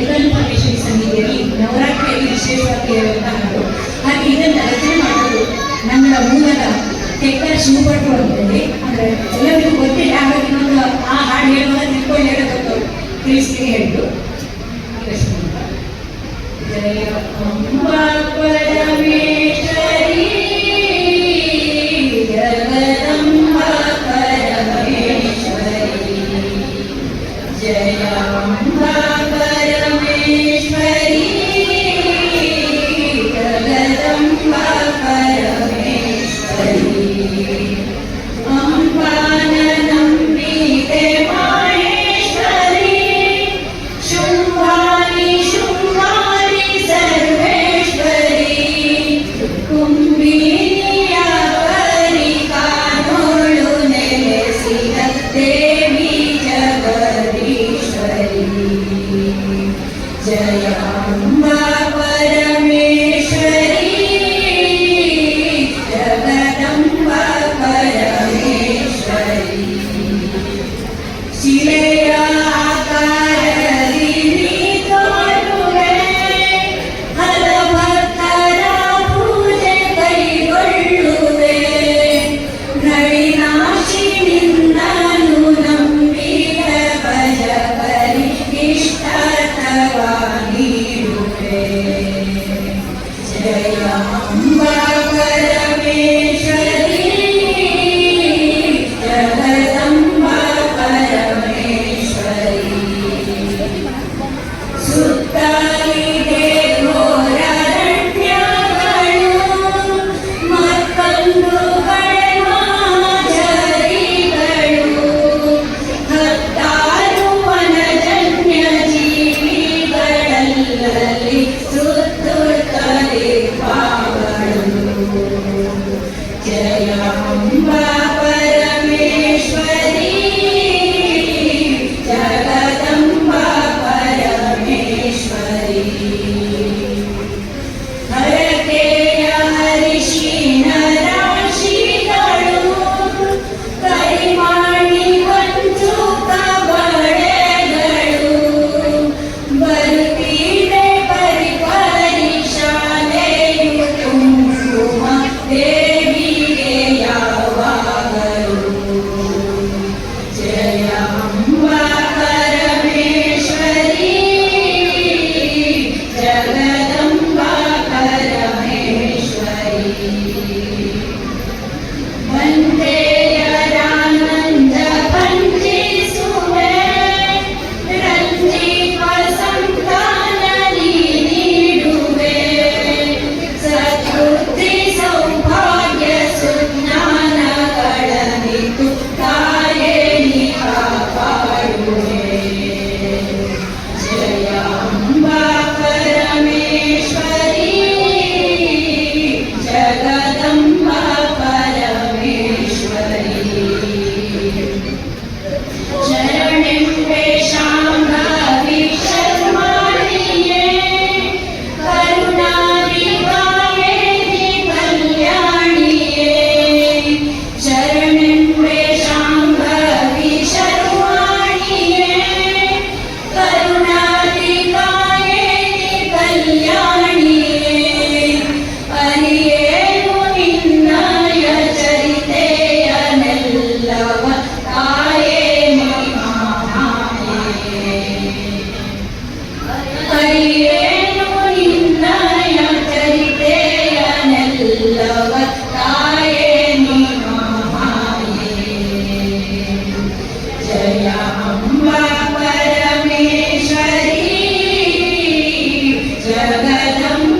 ಎಲ್ಲರೂ ಪರಮೇಶ್ವರಿ ಸನ್ನಿಧಿಯಲ್ಲಿ ನವರಾತ್ರಿಯಲ್ಲಿ ವಿಶೇಷವಾಗಿ ಇರುವಂತಹ ಹಾಗೆ ಇದನ್ನು ರಚನೆ ಮಾಡಲು ನನ್ನ ಮೂಲದ ತೆಕ್ಕರ್ ಶಿವಭಟ್ರು ಅಂತೇಳಿ ಅಂದ್ರೆ ಎಲ್ಲರಿಗೂ ಗೊತ್ತಿಲ್ಲ ಹಾಗಾಗಿ ಇನ್ನೊಂದು ಆ ಹಾಡು ಹೇಳುವಾಗ ತಿಳ್ಕೊಂಡು ಹೇಳೋದೊಂದು ತಿಳಿಸ್ತೀನಿ ಹೇಳಿದ್ರು ಜಯ ಅಂಬಾ ಪರಮೇಶ್ವರಿ ಜಗದಂಬಾ ಪರಮೇಶ್ವರಿ ಜಯ Yeah. i'm a Jagadam